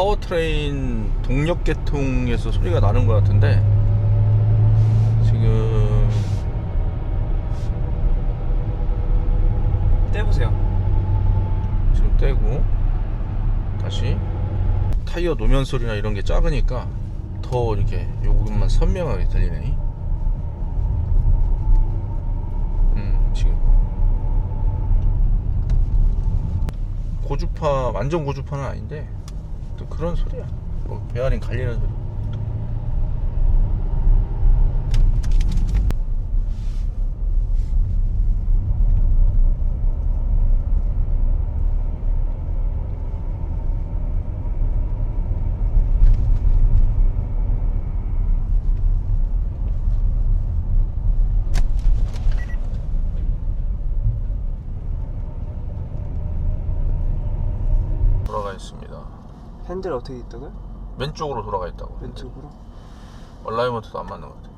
파워트레인 동력 계통에서 소리가 나는 것 같은데 지금 떼보세요. 지금 떼고 다시 타이어 노면 소리나 이런 게 작으니까 더 이렇게 요것만 선명하게 들리네. 음 지금 고주파 완전 고주파는 아닌데 또 그런 소리야. 뭐 베어링 갈리는 소리. 돌아가 있습니다. 핸들 어떻게 있다고요? 왼쪽으로 돌아가 있다고. 왼쪽으로? 얼라이먼트도 안 맞는 것 같아.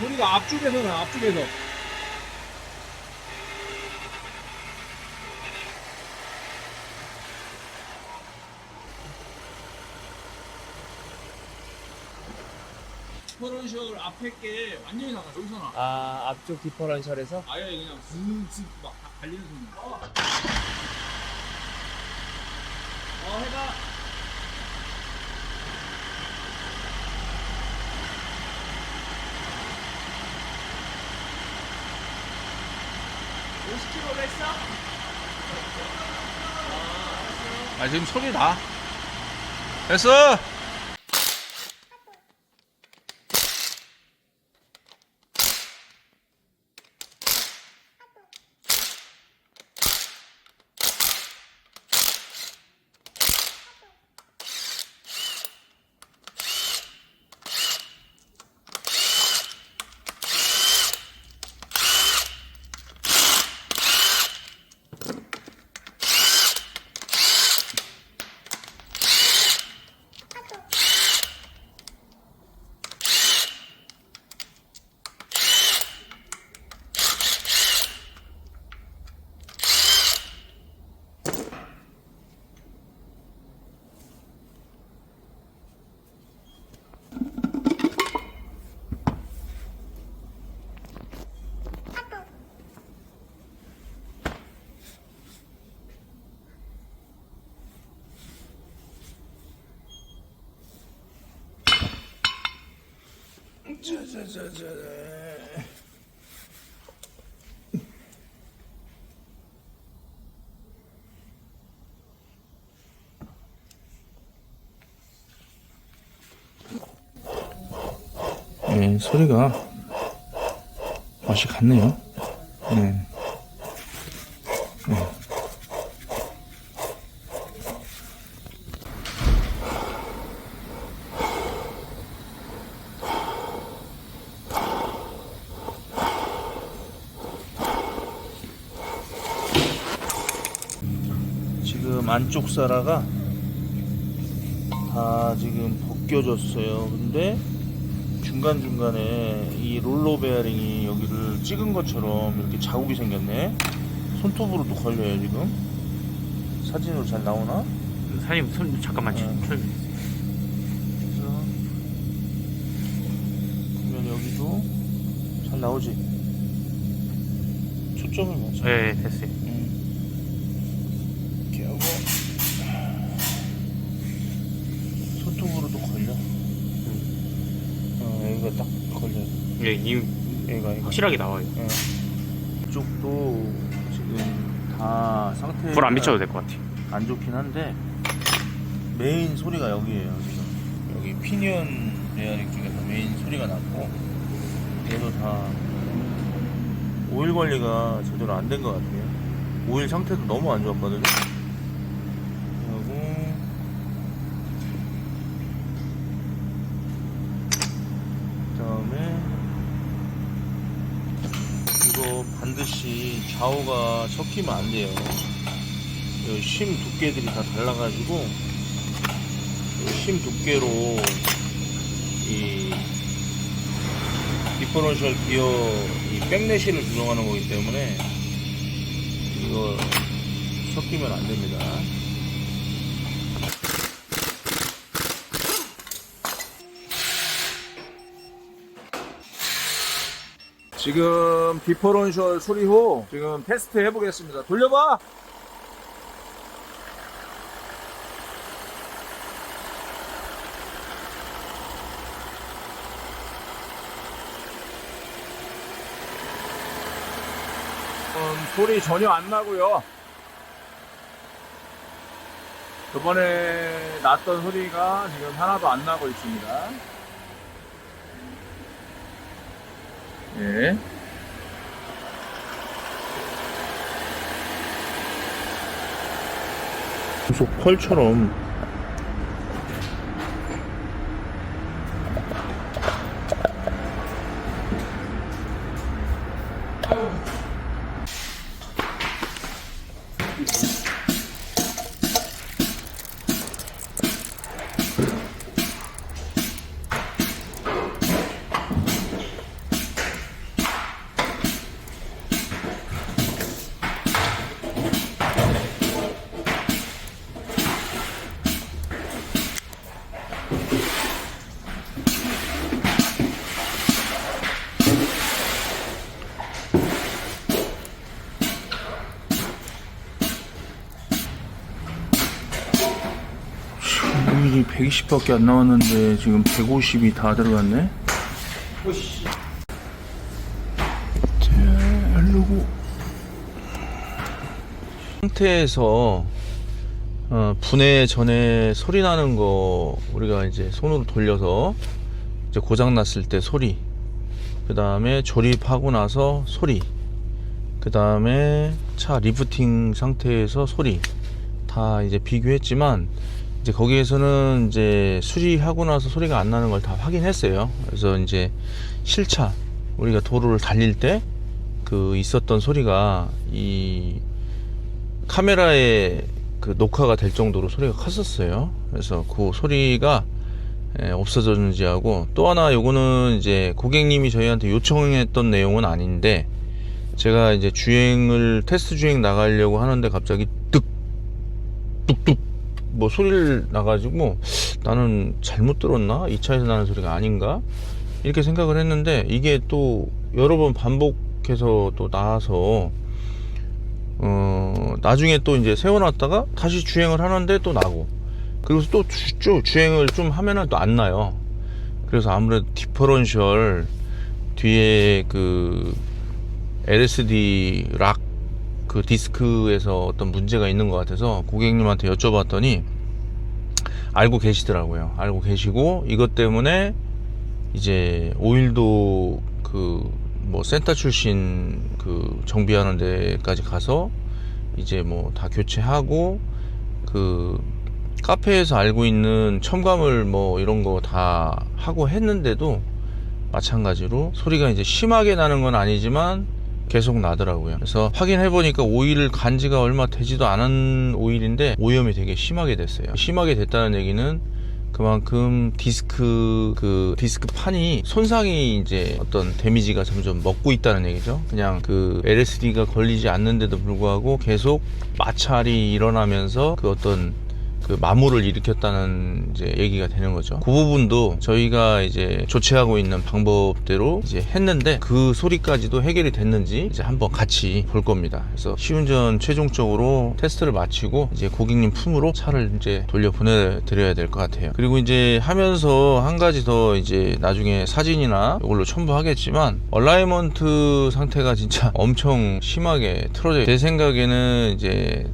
소리가 앞쪽에서 나 앞쪽에서 디퍼런셜 앞에 게 완전히 나가 여기서 나 아 앞쪽 디퍼런셜에서? 아예 그냥 슥슥 막 달리는 소리 어, 어 해봐. 아 지금 소리 나. 됐어. 네, 소리가 맛이 같네요. 네. 네. 지금 안쪽 사라가 다 지금 벗겨졌어요. 근데 중간중간에 이 롤러 베어링이 여기를 찍은 것처럼 이렇게 자국이 생겼네. 손톱으로도 걸려요, 지금. 사진으로 잘 나오나? 사장님 손 잠깐만 네. 보면 여기도 잘 나오지? 초점을 맞춰. 네 됐어요. 음. 이렇게 하고 손톱으로도 걸려. 어, 여기가 딱 걸려요. 예, 이 여기가, 여기가. 확실하게 나와요. 예. 이쪽도 지금 다 상태 불 안 비춰도 될 것 같아요. 안 좋긴 한데 메인 소리가 여기에요 지금 여기 피니언 베어링 쪽에서 메인 소리가 났고 얘도 다 오일 관리가 제대로 안 된 것 같아요 오일 상태도 너무 안 좋았거든요 그리고 그다음에 이거 반드시 좌우가 섞이면 안 돼요 심 두께들이 다 달라가지고 심 두께로 이 디퍼런셜 기어 이 백내시를 조정하는 거기 때문에 이거 섞이면 안 됩니다. 지금 디퍼런셜 수리 후 지금 테스트 해보겠습니다. 돌려봐. 음, 소리 전혀 안 나고요. 저번에 났던 소리가 지금 하나도 안 나고 있습니다. 예. 계속 펄처럼 오일이 120밖에 안 나왔는데 지금 150이 다 들어갔네. 자, 알르고 상태에서 어, 분해 전에 소리 나는 거 우리가 이제 손으로 돌려서 이제 고장 났을 때 소리 그 다음에 조립하고 나서 소리 그 다음에 차 리프팅 상태에서 소리 다 이제 비교했지만 이제 거기에서는 이제 수리하고 나서 소리가 안 나는 걸 다 확인했어요. 그래서 이제 실차 우리가 도로를 달릴 때 그 있었던 소리가 이 카메라에 그 녹화가 될 정도로 소리가 컸었어요. 그래서 그 소리가 예, 없어졌는지 하고 또 하나 요거는 이제 고객님이 저희한테 요청했던 내용은 아닌데 제가 이제 주행을 테스트 주행 나가려고 하는데 갑자기 뚝 뚝뚝 뭐 소리를 나가지고 나는 잘못 들었나 이 차에서 나는 소리가 아닌가 이렇게 생각을 했는데 이게 또 여러 번 반복해서 또 나와서 어 나중에 또 이제 세워놨다가 다시 주행을 하는데 또 나고 그리고 또 주, 주- 주행을 좀 하면은 또 안 나요 그래서 아무래도 디퍼런셜 뒤에 그 LSD 락 그 디스크에서 어떤 문제가 있는 것 같아서 고객님한테 여쭤봤더니 알고 계시더라고요. 알고 계시고 이것 때문에 이제 오일도 그 뭐 센터 출신 그 정비하는 데까지 가서 이제 뭐 다 교체하고 그 카페에서 알고 있는 첨가물 뭐 이런 거 다 하고 했는데도 마찬가지로 소리가 이제 심하게 나는 건 아니지만 계속 나더라고요. 그래서 확인해 보니까 오일을 간 지가 얼마 되지도 않은 오일인데 오염이 되게 심하게 됐어요. 심하게 됐다는 얘기는 그만큼 디스크 그 디스크 판이 손상이 이제 어떤 데미지가 점점 먹고 있다는 얘기죠. 그냥 그 LSD가 걸리지 않는데도 불구하고 계속 마찰이 일어나면서 그 어떤 그 마모를 일으켰다는 이제 얘기가 되는 거죠. 그 부분도 저희가 이제 조치하고 있는 방법대로 이제 했는데 그 소리까지도 해결이 됐는지 이제 한번 같이 볼 겁니다. 그래서 시운전 최종적으로 테스트를 마치고 이제 고객님 품으로 차를 이제 돌려 보내드려야 될 것 같아요. 그리고 이제 하면서 한 가지 더 이제 나중에 사진이나 이걸로 첨부하겠지만 얼라이먼트 상태가 진짜 엄청 심하게 틀어져. 제 생각에는 이제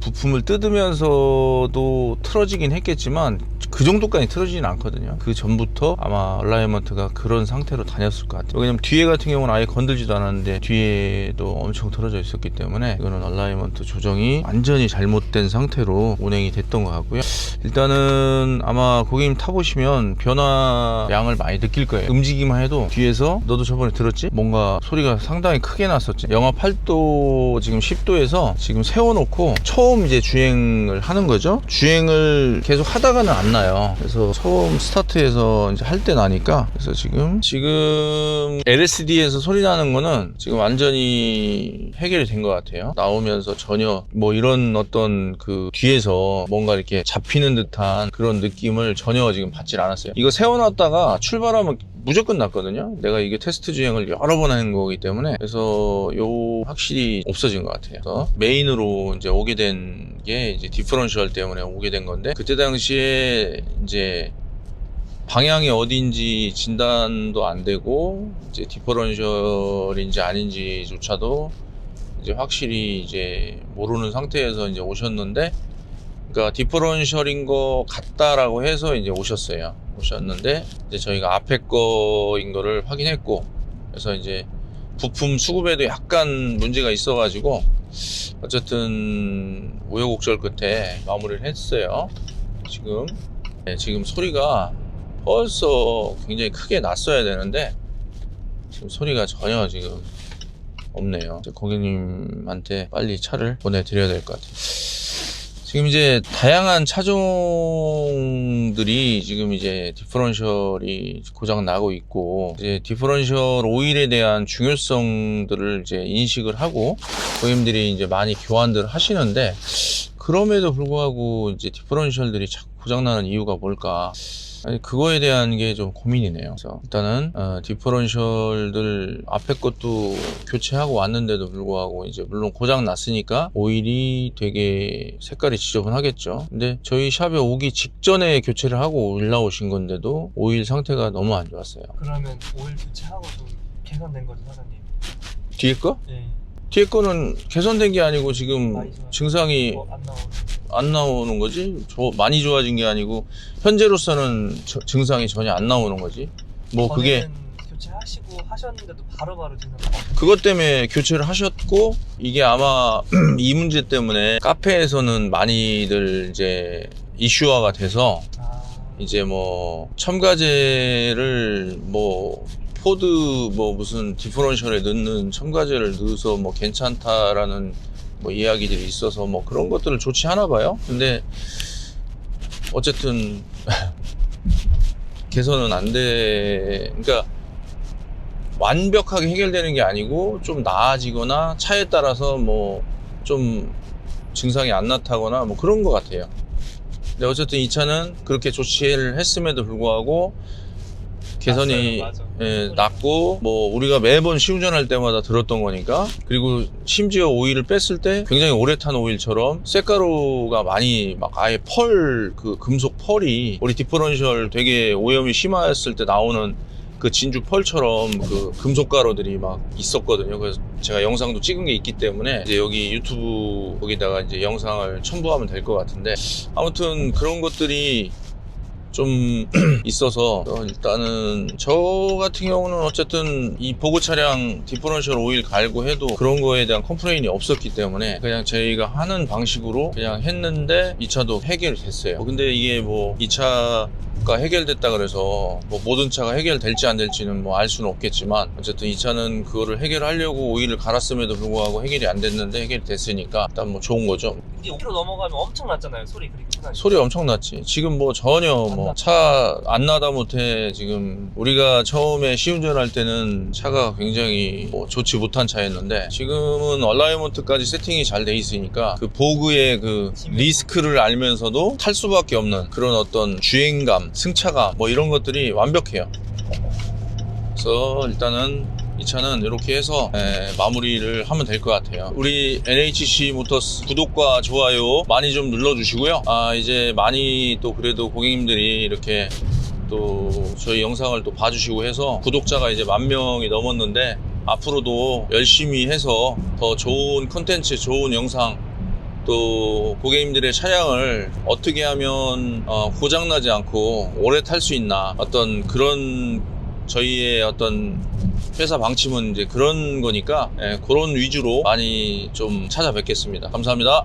부품을 뜯으면서도 틀어지긴 했겠지만 그 정도까지 틀어지진 않거든요. 그 전부터 아마 얼라이먼트가 그런 상태로 다녔을 것 같아요. 왜냐면 뒤에 같은 경우는 아예 건들지도 않았는데 뒤에도 엄청 틀어져 있었기 때문에 이거는 얼라이먼트 조정이 완전히 잘못된 상태로 운행이 됐던 것 같고요. 일단은 아마 고객님 타보시면 변화량을 많이 느낄 거예요. 움직이기만 해도 뒤에서 너도 저번에 들었지? 뭔가 소리가 상당히 크게 났었지. 영하 8도 지금 10도에서 지금 세워놓고 처음 처음 이제 주행을 하는 거죠. 주행을 계속 하다가는 안 나요. 그래서 처음 스타트해서 이제 할 때 나니까 그래서 지금 지금 LSD에서 소리 나는 거는 지금 완전히 해결이 된 것 같아요. 나오면서 전혀 뭐 이런 어떤 그 뒤에서 뭔가 이렇게 잡히는 듯한 그런 느낌을 전혀 지금 받질 않았어요. 이거 세워놨다가 출발하면 무조건 났거든요. 내가 이게 테스트 주행을 여러 번 하는 거기 때문에 그래서 요 확실히 없어진 것 같아요. 그래서 메인으로 이제 오게 된 게 이제 디퍼런셜 때문에 오게 된 건데 그때 당시에 이제 방향이 어딘지 진단도 안 되고 이제 디퍼런셜인지 아닌지조차도 이제 확실히 이제 모르는 상태에서 이제 오셨는데 그러니까 디퍼런셜인 것 같다라고 해서 이제 오셨어요. 오셨는데 이제 저희가 앞에 거인 거를 확인했고 그래서 이제 부품 수급에도 약간 문제가 있어가지고 어쨌든 우여곡절 끝에 마무리를 했어요. 지금 네, 지금 소리가 벌써 굉장히 크게 났어야 되는데 지금 소리가 전혀 지금 없네요. 고객님한테 빨리 차를 보내드려야 될 것 같아요. 지금 이제 다양한 차종들이 지금 이제 디퍼런셜이 고장 나고 있고 이제 디퍼런셜 오일에 대한 중요성들을 이제 인식을 하고 고객님들이 이제 많이 교환들을 하시는데 그럼에도 불구하고 이제 디퍼런셜들이 자꾸 고장 나는 이유가 뭘까? 아니, 그거에 대한 게 좀 고민이네요. 그래서 일단은 어, 디퍼런셜들 앞에 것도 교체하고 왔는데도 불구하고 이제 물론 고장 났으니까 오일이 되게 색깔이 지저분하겠죠. 근데 저희 샵에 오기 직전에 교체를 하고 올라오신 건데도 오일 상태가 너무 안 좋았어요. 그러면 오일 교체하고 좀 개선된 거죠 사장님? 뒤에 거? 네. 뒤에 거는 개선된 게 아니고 지금. 증상이 뭐안 나오는. 안 나오는 거지. 저 많이 좋아진 게 아니고 현재로서는 저- 증상이 전혀 안 나오는 거지. 뭐 그게 교체하시고 하셨는데도 바로바로 증상. 그것 때문에 교체를 하셨고 이게 아마 이 문제 때문에 카페에서는 많이들 이제 이슈화가 돼서 아. 이제 뭐 첨가제를 뭐 포드 뭐 무슨 디퍼런셜에 넣는 첨가제를 넣어서 뭐 괜찮다라는 뭐 이야기들이 있어서 뭐 그런 것들을 조치하나 봐요. 근데 어쨌든 개선은 안 돼. 그러니까 완벽하게 해결되는 게 아니고 좀 나아지거나 차에 따라서 뭐 좀 증상이 안 나타거나 뭐 그런 것 같아요. 근데 어쨌든 이 차는 그렇게 조치를 했음에도 불구하고 개선이 맞아요. 예, 낮고 뭐 우리가 매번 시운전할 때마다 들었던 거니까 그리고 심지어 오일을 뺐을 때 굉장히 오래 탄 오일처럼 쇳가루가 많이 막 아예 펄 그 금속 펄이 우리 디퍼런셜 되게 오염이 심했을 때 나오는 그 진주 펄처럼 그 금속 가루들이 막 있었거든요. 그래서 제가 영상도 찍은 게 있기 때문에 이제 여기 유튜브 거기다가 이제 영상을 첨부하면 될 것 같은데 아무튼 그런 것들이 좀 있어서 어, 일단은 저 같은 경우는 어쨌든 이 보고 차량 디퍼런셜 오일 갈고 해도 그런 거에 대한 컴플레인이 없었기 때문에 그냥 저희가 하는 방식으로 그냥 했는데 이 차도 해결이 됐어요. 근데 이게 뭐 이 차 가 해결됐다 그래서 뭐 모든 차가 해결될지 안 될지는 뭐 알 수는 없겠지만 어쨌든 이 차는 그거를 해결하려고 오일을 갈았음에도 불구하고 해결이 안 됐는데 해결이 됐으니까 일단 뭐 좋은 거죠. 이게 5km 넘어가면 엄청 났잖아요 소리 사장님. 소리 엄청 났지. 지금 뭐 전혀 뭐 차 안 나다 못해 지금 우리가 처음에 시운전할 때는 차가 굉장히 뭐 좋지 못한 차였는데 지금은 얼라이먼트까지 세팅이 잘 돼 있으니까 그 보그의 그 리스크를 알면서도 탈 수밖에 없는 그런 어떤 주행감, 승차감 뭐 이런 것들이 완벽해요. 그래서 일단은 이 차는 이렇게 해서 에, 마무리를 하면 될 것 같아요. 우리 NHC 모터스 구독과 좋아요 많이 좀 눌러주시고요. 아 이제 많이 또 그래도 고객님들이 이렇게 또 저희 영상을 또 봐주시고 해서 구독자가 이제 만 명이 넘었는데 앞으로도 열심히 해서 더 좋은 컨텐츠, 좋은 영상 또 고객님들의 차량을 어떻게 하면 어, 고장나지 않고 오래 탈 수 있나 어떤 그런 저희의 어떤 회사 방침은 이제 그런 거니까 예, 그런 위주로 많이 좀 찾아뵙겠습니다. 감사합니다.